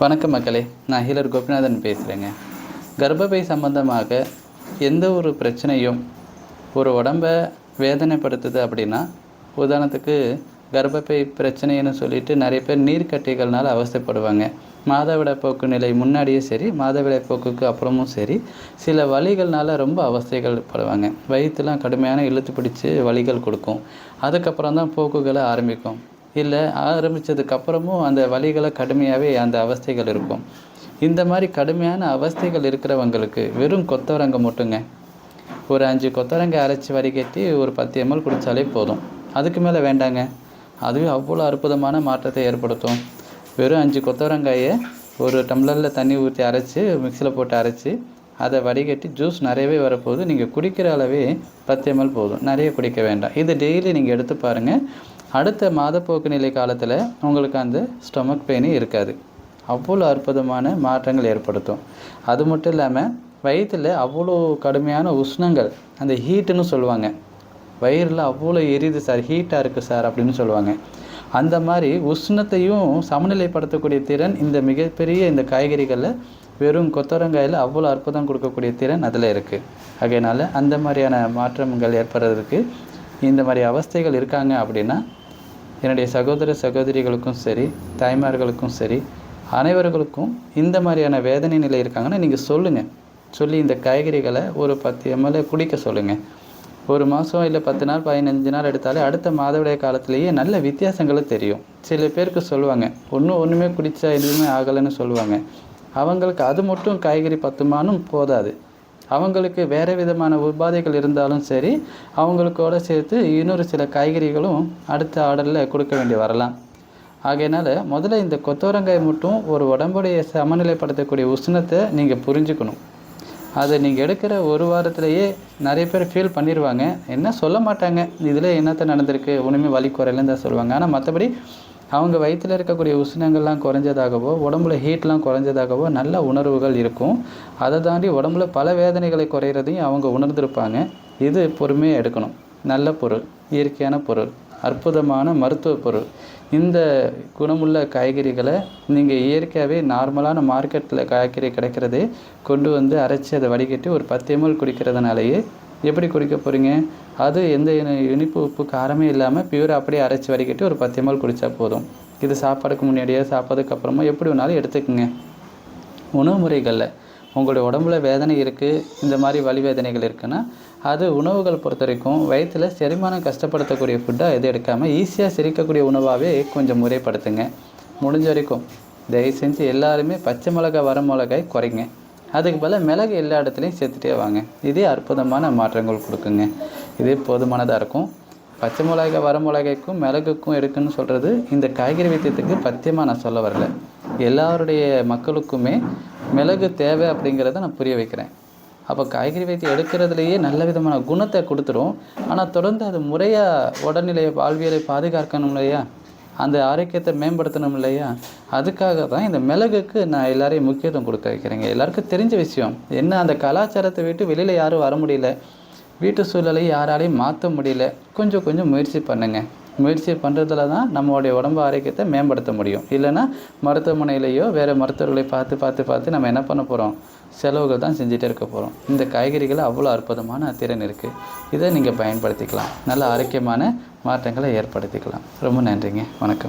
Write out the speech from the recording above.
வணக்கம் மக்களே நான் ஹீலர் கோபிநாதன் பேசுகிறேங்க கர்ப்பப்பை சம்பந்தமாக எந்த ஒரு பிரச்சனையும் ஒரு உடம்பை வேதனைப்படுத்துது அப்படின்னா உதாரணத்துக்கு கர்ப்பப்பை பிரச்சனைன்னு சொல்லிட்டு நிறைய பேர் நீர்க்கட்டிகள்னால அவஸ்தைப்படுவாங்க. மாதவிடப்போக்கு நிலை முன்னாடியே சரி மாதவிடப்போக்குக்கு அப்புறமும் சரி சில வலிகள்னால ரொம்ப அவஸ்தைகள் படுவாங்க. வயிற்றுலாம் கடுமையான இழுத்து பிடிச்சி வலிகள் கொடுக்கும். அதுக்கப்புறம் தான் போக்குகளை ஆரம்பிக்கும். இல்லை ஆரம்பித்ததுக்கப்புறமும் அந்த வலிகளை கடுமையாகவே அந்த அவஸ்தைகள் இருக்கும். இந்த மாதிரி கடுமையான அவஸ்தைகள் இருக்கிறவங்களுக்கு வெறும் கொத்தவரங்க மட்டுங்க. ஒரு அஞ்சு கொத்தவரங்க அரைச்சி வடிகட்டி ஒரு பத்து எம்எல் குடித்தாலே போதும். அதுக்கு மேலே வேண்டாங்க. அதுவே அவ்வளோ அற்புதமான மாற்றத்தை ஏற்படுத்தும். வெறும் அஞ்சு கொத்தவரங்காயை ஒரு டம்ளரில் தண்ணி ஊற்றி அரைச்சி மிக்சியில் போட்டு அரைச்சி அதை வடிகட்டி ஜூஸ் நிறையவே வரப்போகுது. நீங்கள் குடிக்கிற அளவே பத்து எம்எல் போதும். நிறைய குடிக்க வேண்டாம். இது டெய்லி நீங்கள் எடுத்து பாருங்கள் அடுத்த மாதப்போக்கு நிலை காலத்தில் உங்களுக்கு அந்த ஸ்டொமக் பெயினே இருக்காது. அவ்வளோ அற்புதமான மாற்றங்கள் ஏற்படுத்தும். அது மட்டும் இல்லாமல் வயிற்றில் அவ்வளோ கடுமையான உஷ்ணங்கள் அந்த ஹீட்டுன்னு சொல்லுவாங்க. வயிறில் அவ்வளோ எரியுது சார் ஹீட்டாக இருக்குது சார் அப்படின்னு சொல்லுவாங்க. அந்த மாதிரி உஷ்ணத்தையும் சமநிலைப்படுத்தக்கூடிய திறன் இந்த மிகப்பெரிய இந்த காய்கறிகளில் வெறும் கொத்தரங்காயில் அவ்வளோ அற்புதம் கொடுக்கக்கூடிய திறன் அதில் இருக்குது அதனால் அந்த மாதிரியான மாற்றங்கள் ஏற்படுறதுக்கு இந்த மாதிரி அவஸ்தைகள் இருக்காங்க அப்படின்னா என்னுடைய சகோதர சகோதரிகளுக்கும் சரி தாய்மார்களுக்கும் சரி அனைவர்களுக்கும் இந்த மாதிரியான வேதனை நிலை இருக்காங்கன்னா நீங்கள் சொல்லுங்கள் சொல்லி இந்த காய்கறிகளை ஒரு பத்து எம்எல்ஏ குடிக்க சொல்லுங்கள் ஒரு மாதம் இல்லை பத்து நாள் பதினஞ்சு நாள் எடுத்தாலே அடுத்த மாதவிடைய காலத்திலேயே நல்ல வித்தியாசங்களும் தெரியும். சில பேருக்கு சொல்லுவாங்க ஒன்றும் ஒன்றுமே குடித்தா எதுவுமே ஆகலைன்னு சொல்லுவாங்க. அவங்களுக்கு அது மட்டும் காய்கறி பத்துமானும் போதாது. அவங்களுக்கு வேறு விதமான உபாதைகள் இருந்தாலும் சரி அவங்களுக்கோட சேர்த்து இன்னொரு சில காய்கறிகளும் அடுத்த ஆர்டரில் கொடுக்க வேண்டி வரலாம். ஆகையினால முதல்ல இந்த கொத்தவரங்காய் மட்டும் ஒரு உடம்புடைய சமநிலைப்படுத்தக்கூடிய உஷ்ணத்தை நீங்கள் புரிஞ்சுக்கணும். அதை நீங்கள் எடுக்கிற ஒரு வாரத்திலேயே நிறைய பேர் ஃபீல் பண்ணிடுவாங்க என்ன சொல்ல மாட்டாங்க? இதில் என்னத்தை நடந்திருக்கு? ஒன்றுமே வலி குறையிலன்னு தான் சொல்லுவாங்க. ஆனால் மற்றபடி அவங்க வயிற்றில் இருக்கக்கூடிய உஷ்ணங்கள்லாம் குறைஞ்சதாகவோ உடம்புல ஹீட்லாம் குறைஞ்சதாகவோ நல்ல உணர்வுகள் இருக்கும். அதை தாண்டி உடம்புல பல வேதனைகளை குறையிறதையும் அவங்க உணர்ந்திருப்பாங்க. இது பொறுமையாக எடுக்கணும். நல்ல பொருள் இயற்கையான பொருள் அற்புதமான மருத்துவ பொருள். இந்த குணமுள்ள காய்கறிகளை நீங்கள் இயற்கையாகவே நார்மலான மார்க்கெட்டில் காய்கறி கிடைக்கிறதே கொண்டு வந்து அரைச்சி அதை வடிகட்டி ஒரு பத்து எம்எல் குடிக்கிறதுனாலேயே எப்படி குடிக்க போகிறீங்க அது எந்த இனிப்பு உப்பு காரமே இல்லாமல் பியூர் அப்படியே அரைச்சி வடிகட்டி ஒரு பத்து எம்எல் குடித்தா போதும். இது சாப்பாடுக்கு முன்னாடியே சாப்பாடுக்கு அப்புறமா எப்படி வேணாலும் எடுத்துக்கோங்க. உணவு முறைகளில் உங்களுடைய உடம்புல வேதனை இருக்குது இந்த மாதிரி வலி வேதனைகள் இருக்குன்னா அது உணவுகள் பொறுத்த வரைக்கும் வயிற்றில் செரிமானம் கஷ்டப்படுத்தக்கூடிய ஃபுட்டாக எது எடுக்காமல் ஈஸியாக செரிக்கக்கூடிய உணவாகவே கொஞ்சம் முறைப்படுத்துங்க. முடிஞ்ச வரைக்கும் தயவு செஞ்சு எல்லாருமே பச்சை மிளகாய் வர மிளகாய் குறைங்க. அதுக்கு பதில் மிளகு எல்லா இடத்துலையும் சேர்த்துட்டே வாங்க. இதே அற்புதமான மாற்றங்கள் கொடுக்குங்க. இதே போதுமானதாக இருக்கும். பச்சை மிளகாய் வர மிளகாய்க்கும் மிளகுக்கும் இருக்குன்னு சொல்கிறது இந்த காய்கறி வைத்தியத்துக்கு பத்தியமாக நான் சொல்ல வரல. எல்லாருடைய மக்களுக்குமே மிளகு தேவை அப்படிங்கிறத நான் புரிய வைக்கிறேன். அப்போ காய்கறி வைத்தியம் எடுக்கிறதுலையே நல்ல விதமான குணத்தை கொடுத்துரும். ஆனால் தொடர்ந்து அது முறையாக உடல்நிலையை வாழ்வியலை பாதுகாக்கணும் இல்லையா? அந்த ஆரோக்கியத்தை மேம்படுத்தணும் இல்லையா? அதுக்காக தான் இந்த மிளகுக்கு நான் எல்லாரையும் முக்கியத்துவம் கொடுக்க வைக்கிறேங்க. எல்லாருக்கும் தெரிஞ்ச விஷயம். என்ன அந்த கலாச்சாரத்தை விட்டு வெளியில் யாரும் வர முடியல. வீட்டு சூழலை யாராலையும் மாற்ற முடியல. கொஞ்சம் கொஞ்சம் முயற்சி பண்ணுங்கள் முயற்சி பண்ணுறதுல தான் நம்மளுடைய உடம்பு ஆரோக்கியத்தை மேம்படுத்த முடியும். இல்லைன்னா மருத்துவமனையிலையோ வேறு மருத்துவர்களை பார்த்து பார்த்து பார்த்து நம்ம என்ன பண்ண போகிறோம் செலவுகள் தான் செஞ்சுட்டே இருக்க போகிறோம் இந்த காய்கறிகள் அவ்வளோ அற்புதமான திறன் இருக்குது இதை நீங்கள் பயன்படுத்திக்கலாம். நல்ல ஆரோக்கியமான மாற்றங்களை ஏற்படுத்திக்கலாம். ரொம்ப நன்றிங்க. வணக்கம்.